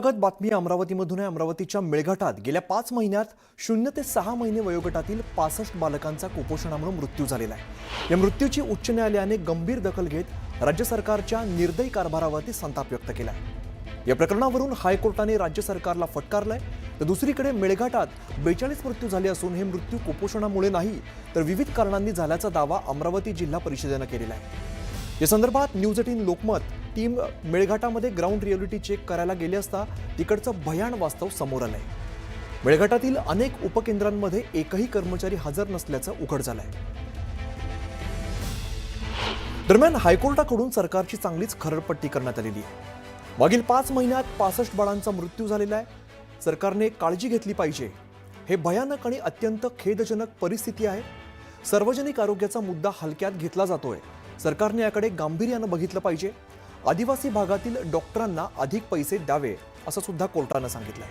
स्वागत बातमी अमरावतीमधून आहे. अमरावतीच्या मेळघाटात गेल्या पाच महिन्यात शून्य ते सहा महिने वयोगटातील पासष्ट बालकांचा कुपोषणामुळे मृत्यू झालेला आहे. या मृत्यूची उच्च न्यायालयाने गंभीर दखल घेत राज्य सरकारच्या निर्दयी कारभारावरती संताप व्यक्त केला आहे. या प्रकरणावरून हायकोर्टाने राज्य सरकारला फटकारलाय. तर दुसरीकडे मेळघाटात बेचाळीस मृत्यू झाले असून हे मृत्यू कुपोषणामुळे नाही तर विविध कारणांनी झाल्याचा दावा अमरावती जिल्हा परिषदेनं केलेला आहे. या संदर्भात न्यूज एटीन लोकमत टीम मेळघाटामध्ये ग्राउंड रिअलिटी चेक करायला गेली असता तिकडचं भयान वास्तव समोर आलंय. मेळघाटातील अनेक उपकेंद्रांमध्ये एकही कर्मचारी हजर नसल्याचं उघड झालंय. दरम्यान हायकोर्टाकडून सरकारची चांगलीच खरडपट्टी करण्यात आलेली आहे. मागील पाच महिन्यात पासष्ट बाळांचा मृत्यू झालेला आहे. सरकारने काळजी घेतली पाहिजे. हे भयानक आणि अत्यंत खेदजनक परिस्थिती आहे. सार्वजनिक आरोग्याचा मुद्दा हलक्यात घेतला जातोय. सरकारने याकडे गांभीर्यानं बघितलं पाहिजे. आदिवासी भागातील डॉक्टरांना अधिक पैसे द्यावे असं सुद्धा कोर्टानं सांगितलंय.